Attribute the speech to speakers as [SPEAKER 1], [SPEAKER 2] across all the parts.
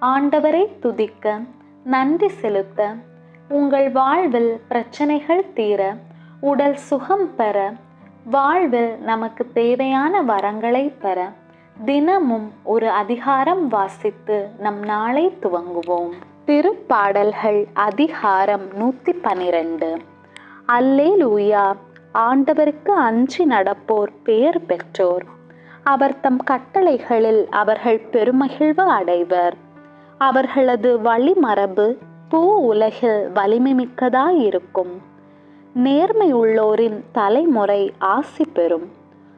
[SPEAKER 1] ஆண்டவரை துதிக்க நன்றி செலுத்த உங்கள் வாழ்வில் பிரச்சனைகள் தீர உடல் சுகம் பெற வாழ்வில் நமக்கு தேவையான வரங்களை பெற தினமும் ஒரு அதிகாரம் வாசித்து நம் நாளை துவங்குவோம். திருப்பாடல்கள் அதிகாரம் நூற்றி பனிரெண்டு. அல்லே லூயா ஆண்டவருக்கு அஞ்சி நடப்போர் பெயர் பெற்றோர். அவர் தம் கட்டளைகளில் அவர்கள் பெருமகிழ்வு அடைவர். அவர்களது வழிமரபு பூ உலகில் வலிமை மிக்கதாயிருக்கும் நேர்மையுள்ளோரின் தலைமுறை ஆசி பெறும்.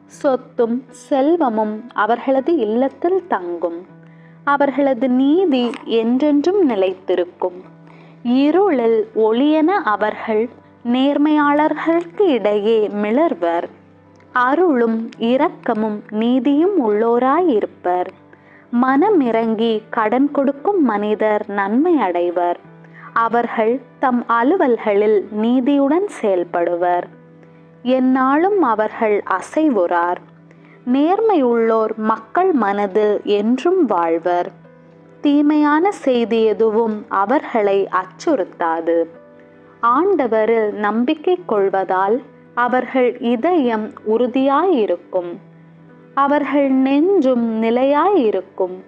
[SPEAKER 1] சொத்தும் செல்வமும் அவர்களது இல்லத்தில் தங்கும். அவர்களது நீதி என்றென்றும் நிலைத்திருக்கும். இருளில் ஒளியென அவர்கள் நேர்மையாளர்களுக்கு இடையே மிளர்வர். அருளும் இரக்கமும் நீதியும் உள்ளோராயிருப்பர். மனமிறங்கி கடன் கொடுக்கும் மனிதர் நன்மை அடைவர் அவர்கள் தம் அலுவல்களில் நீதியுடன் செயல்படுவர். எந்நாளும் அவர்கள் அசைவுறார். நேர்மையுள்ளோர் மக்கள் மனதில் என்றும் வாழ்வர். தீமையான செய்தி எதுவும் அவர்களை அச்சுறுத்தாது. ஆண்டவரில் நம்பிக்கை கொள்வதால் அவர்கள் இதயம் உறுதியாயிருக்கும். அவர்கள் நெஞ்சும் நிலையாயிருக்கும்.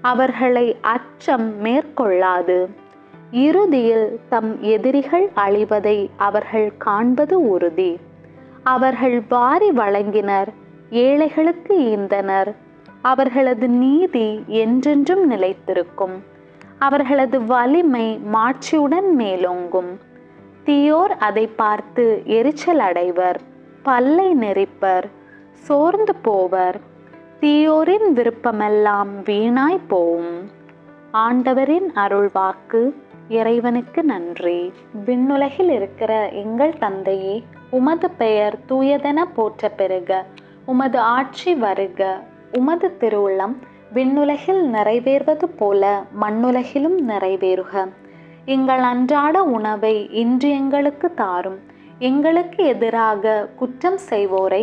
[SPEAKER 1] அவர்களை அச்சம் மேற்கொள்ளாது. இறுதியில் தம் எதிரிகள் அழிவதை அவர்கள் காண்பது உறுதி. அவர்கள் வாரி வழங்கினர் ஏழைகளுக்கு ஈந்தனர். அவர்களது நீதி என்றென்றும் நிலைத்திருக்கும். அவர்களது வலிமை மாட்சியுடன் மேலோங்கும். தீயோர் அதை பார்த்து எரிச்சல் அடைவர் பல்லை நெறிப்பர் சோர்ந்து போவர். தீயோரின் விருப்பமெல்லாம் வீணாய் போவும் ஆண்டவரின் அருள்வாக்கு இறைவனுக்கு நன்றி. விண்ணுலகில் இருக்கிற எங்கள் தந்தையே உமது பெயர் தூயதென போற்ற பெருக உமது ஆட்சி வருக. உமது திருவுள்ளம் விண்ணுலகில் நிறைவேறுவது போல மண்ணுலகிலும் நிறைவேறுக. எங்கள் அன்றாட உணவை இன்று எங்களுக்கு தாரும். எங்களுக்கு எதிராக குற்றம் செய்வோரை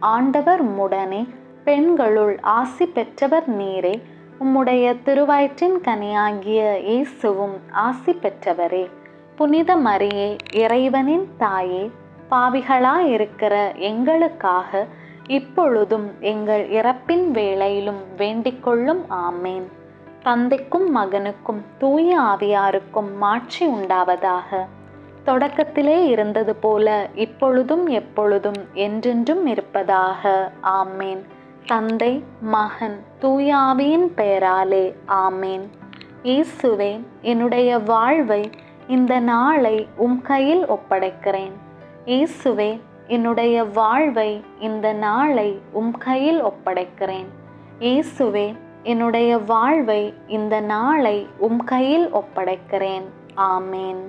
[SPEAKER 1] ஆண்டவர் முடனே பெண்களுள் ஆசி பெற்றவர் நீரே உம்முடைய திருவயிற்றின் கனியாகிய இயேசுவும் ஆசி பெற்றவரே. புனித மரியே இறைவனின் தாயே பாவிகளாயிருக்கிற எங்களுக்காக இப்பொழுதும் எங்கள் இறப்பின் வேளையிலும் வேண்டிக்கொள்ளும் ஆமேன். தந்தைக்கும் மகனுக்கும் தூய ஆவியாருக்கும் மாட்சி உண்டாவதாக. தொடக்கத்திலே இருந்தது போல இப்பொழுதும் எப்பொழுதும் என்றென்றும் இருப்பதாக. ஆமேன். தந்தை மகன் தூயாவியின் பெயராலே ஆமேன். இயேசுவே என்னுடைய வாழ்வை இந்த நாளை உம் கையில் ஒப்படைக்கிறேன். இயேசுவே என்னுடைய வாழ்வை இந்த நாளை உம் கையில் ஒப்படைக்கிறேன். இயேசுவே என்னுடைய வாழ்வை இந்த நாளை உம் கையில் ஒப்படைக்கிறேன். ஆமேன்.